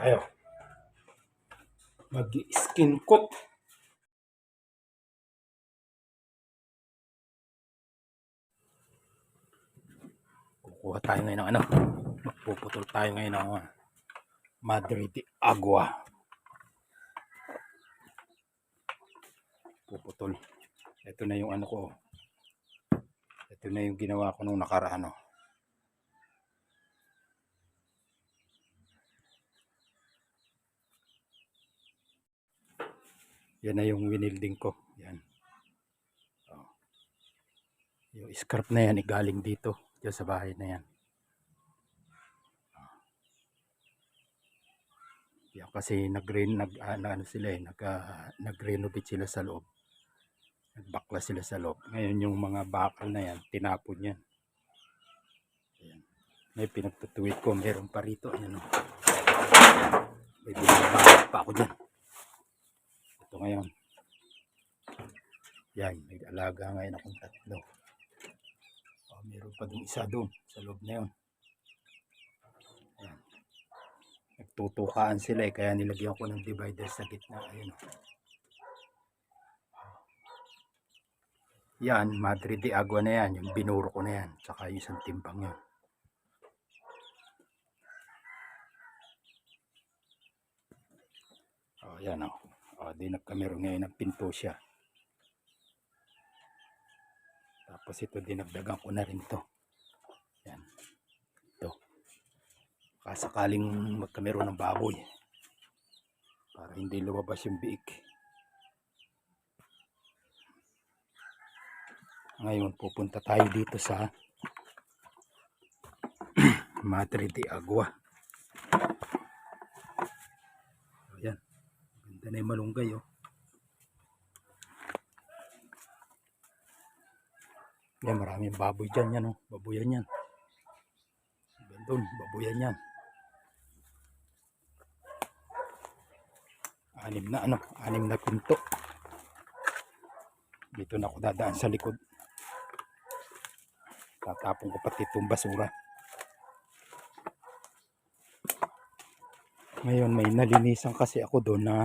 tayo. Mag-skin coat. Kukuha tayo ngayon ng ano. Magpuputol tayo ngayon ng uh, Madre Agua. Puputol. Ito na yung ano ko. Ito na yung ginawa ko nung nakaraan. Oh. Yan na yung winilding ko. Yan. Oh. Yung scarf na yan, igaling dito. Diyan sa bahay na yan. Oh. Yan kasi nag ah, na- ano sila eh, nag ah, nag-renovate sila sa loob. Nagbakla sila sa loob. Ngayon yung mga bakal na yan, tinapon yan. Ayan. May pinagtutuwid ko, meron pa rito. Ayan o. May binabalak pa ako dyan. Ito ngayon. Yan, may alaga ngayon akong tatlo. Oh, meron pa dun isa doon sa loob na yun. Ayan. Nagtutukaan sila eh, kaya nilagyan ko ng divider sa gitna. Ayun. Yan, Madre de Agua na yan. Yung binuro ko na yan. Tsaka yung isang timbang yan. Oh, yan oh. Oh, di nagkameron ngayon ng pinto siya. Tapos ito dinagdagan ko na rin to. Yan. Ito. Kasakaling magkameron ng baboy. Para hindi lumabas yung biik. Ngayon pupunta tayo dito sa Madre de Agua. Ayan. Ganda na yung malunggay oh. Yan, maraming baboy dyan yan oh. Baboyan yan. Doon, baboyan yan. Anim na ano, anim na pinto. Dito na ako dadaan sa likod. Tatapon ko pati itong basura. Ngayon may nalinisan kasi ako doon na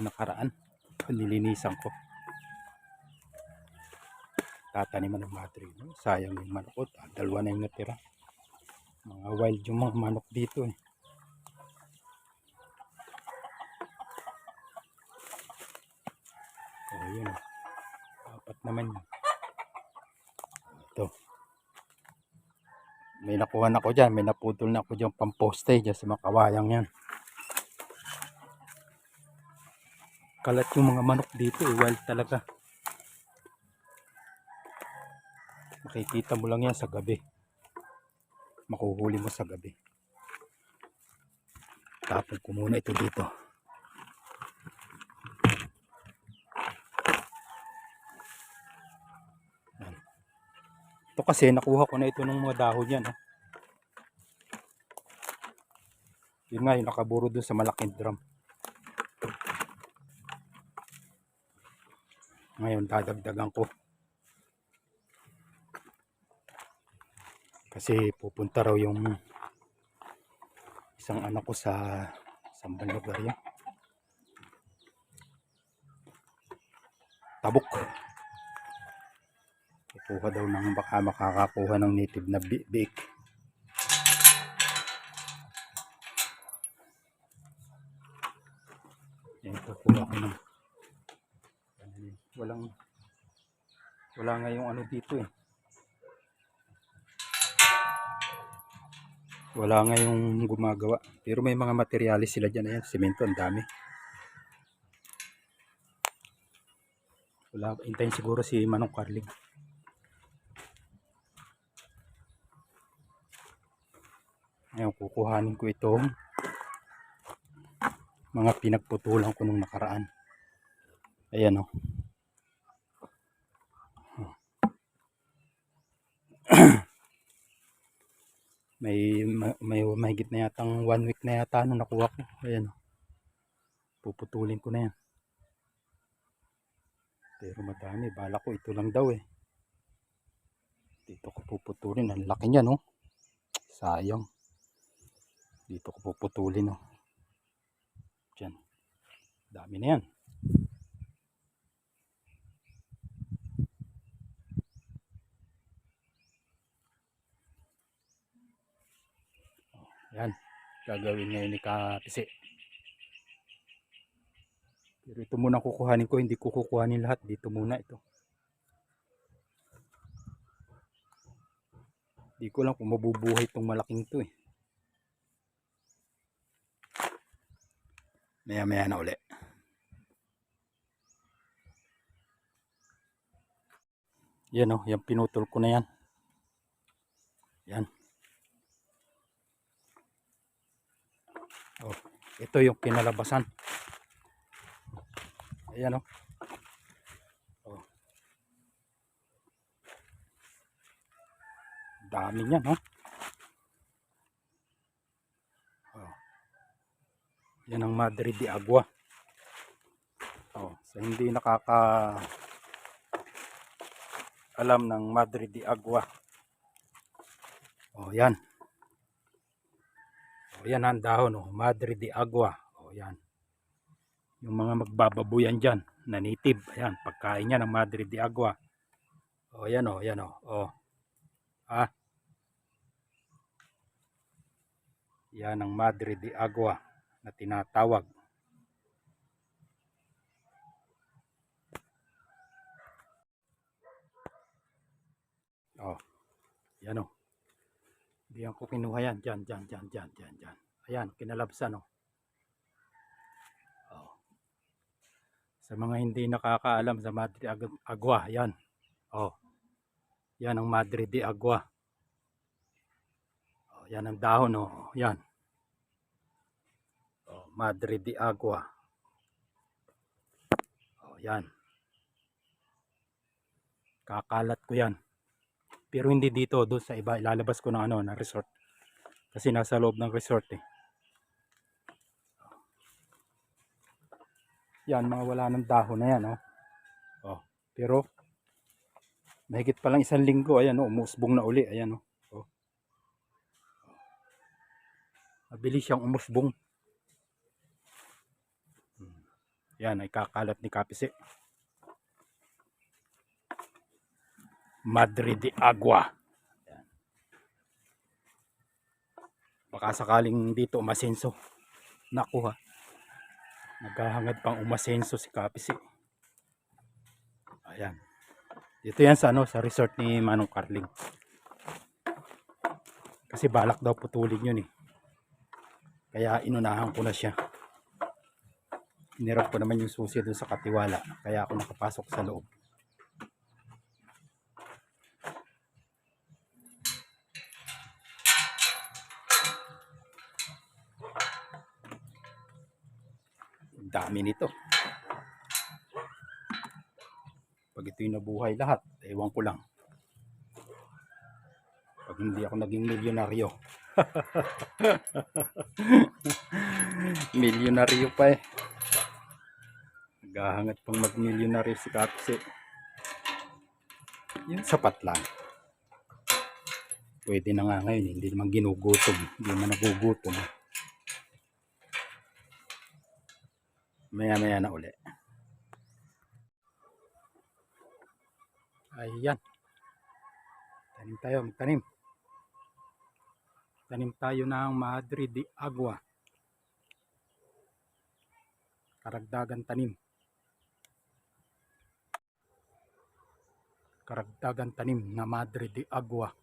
nakaraan. Nilinisan ko. Tataniman ng battery. No? Sayang yung manok ko. Ah, Dalawa na yung natira. Mga wild yung mga manok dito eh. Oh, yun. oh. Apat naman yun. Ito. May nakuha na ko dyan. May naputol na ako dyan pamposte dyan sa mga kawayang yan. Kalat yung mga manok dito eh. Wild talaga. Makikita mo lang yan sa gabi. Makuhuli mo sa gabi. Tapon ko muna ito dito. Kasi nakuha ko na ito ng mga dahon yan. Oh. Yun nga yung nakaburo dun sa malaking drum. Ngayon dadagdagan ko. Kasi pupunta raw yung isang anak ko sa sambang lugar yan. Tabuk. Kukuha daw ng baka makakakuha ng native na biik. Yan, kukuha ko ng walang wala nga yung ano dito eh. Wala nga yung gumagawa. Pero may mga materyales sila dyan. Ayan, semento, ang dami. Wala, hintayin siguro si Manong Carlig. Ngayon, kukuhanin ko itong mga pinagputulan ko nung nakaraan. Ayan o. may ma- may mahigit na yatang one week na yata nung nakuha ko. Ayan o. Puputulin ko na yan. Pero madami. Bala ko ito lang daw eh. Dito ko puputulin. Ang laki niya no. sayang dito ko puputulin oh. Diyan. Dami na yan. Yan. Gagawin ngayon ni Kapisi. Pero ito muna kukuhanin ko. Hindi ko kukuhanin lahat. Dito muna ito. Di ko lang kung mabubuhay itong malaking to eh. Maya maya na uli. Yan oh, yan pinutol ko na yan. Yan. Oh, ito yung kinalabasan. Ayan oh. Oh. Dami niyan, no? Oh. Yan ang Madre de Agua. Oh, sa hindi nakaka alam ng Madre de Agua. Oh, yan. Oh, yan ang dahon, oh. Madre de Agua. Oh, yan. Yung mga magbababuyan dyan, na native. Ayan, pagkain niya ng Madre de Agua. Oh, yan oh, yan oh. Oh. Ah. Yan ang Madre de Agua na tinatawag. Oh. Yan oh. Diyan ko kinuha yan. Diyan, diyan, diyan, diyan, diyan, diyan. Ayan, kinalabsan oh. Oh. Sa mga hindi nakakaalam sa Madre Ag- Agua, yan. Oh. Yan ang Madre de Agua. Oh, yan ang dahon oh. Yan. Madre de Agua. Oh, yan. Kakalat ko yan. Pero hindi dito, doon sa iba. Ilalabas ko ng ano, na resort. Kasi nasa loob ng resort eh. Yan, mga wala ng dahon na yan. Oh. Oh, pero, mahigit pa lang isang linggo. Ayan, oh, umusbong na uli. Ayan, oh. oh. Mabilis siyang umusbong. Yan, ay kakalat ni Kapise. Madre de Agua. Yan. Baka sakaling dito umasenso. Naku ha. Naghahangad pang umasenso si Kapisi. Ayan. Dito yan sa ano, sa resort ni Manong Carling. Kasi balak daw putulin yun eh. Kaya inunahan ko na siya. Hinirap ko naman yung susi doon sa katiwala. Kaya ako nakapasok sa loob. Dami nito. Pag ito'y nabuhay lahat, ewan ko lang. Pag hindi ako naging milyonaryo. milyonaryo pa eh. Naghahangat pang mag-milyonaryo si Kapsi. Yun, sapat lang. Pwede na nga ngayon, hindi naman ginugutom. Hindi naman nagugutom. Maya maya na uli. Ayan. Tanim tayo, tanim. Tanim tayo ng Madre de Agua. Karagdagan tanim. Karagdagan tanim na Madre de Agua.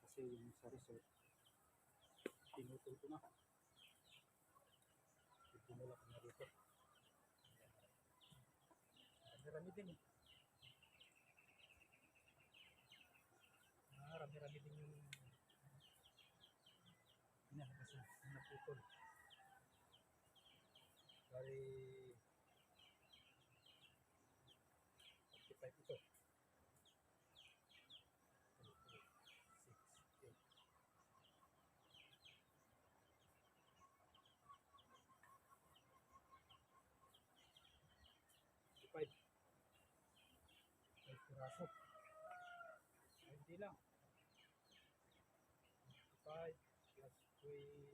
Kasi yung sa resort, pinutol ko na. Pinula ko na rito. Rami-rami din eh. grabe din yung ano, pinakas na, na naputol. Bali, 45 ito. 3, 4, 6, 8. 5. 5 piraso. Hindi lang. we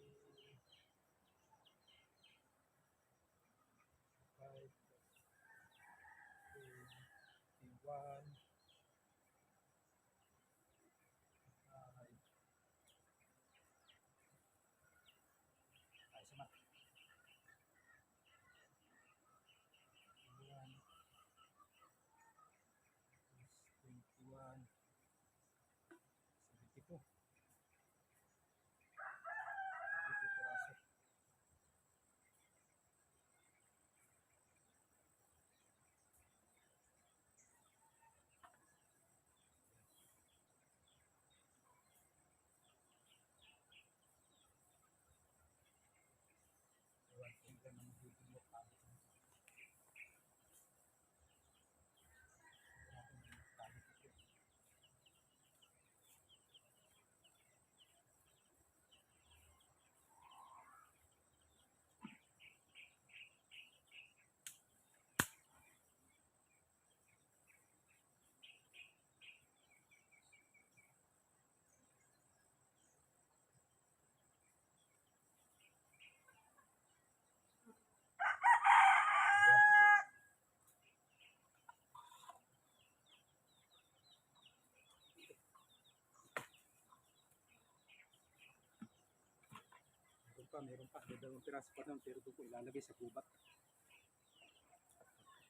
pa, meron pa. Dalawang piraso pa doon, pero doon ko ilalagay sa gubat.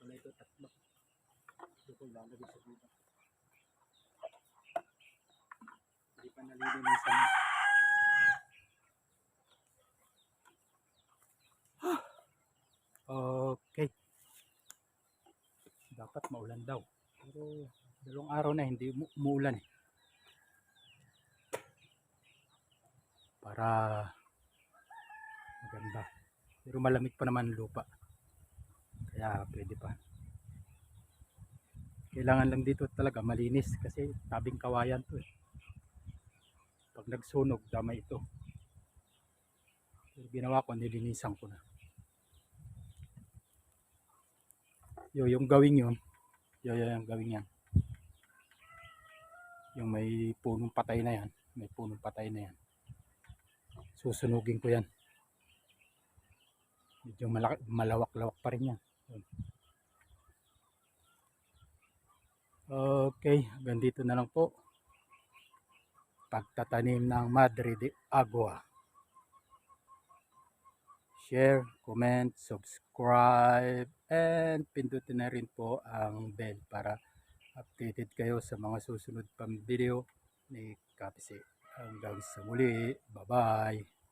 Wala ito, tatlo. Doon ko ilalagay sa gubat. Hindi pa nalilinisan. Okay. Dapat maulan daw. Pero dalawang araw na hindi mu- umuulan eh. Para maganda. Pero malamig pa naman lupa. Kaya pwede pa. Kailangan lang dito talaga malinis kasi tabing kawayan to eh. Pag nagsunog, damay ito. Pero ginawa ko, nilinisan ko na. Yo, yung gawing yun, yo, yo, yung gawing yan. Yung may punong patay na yan, may punong patay na yan. Susunugin ko yan. Medyo malawak-lawak pa rin yan. Okay, hanggang na lang po. Pagtatanim ng Madre Agua. Share, comment, subscribe, and pindutin na rin po ang bell para updated kayo sa mga susunod pang video ni Kapise. Hanggang sa muli, bye-bye!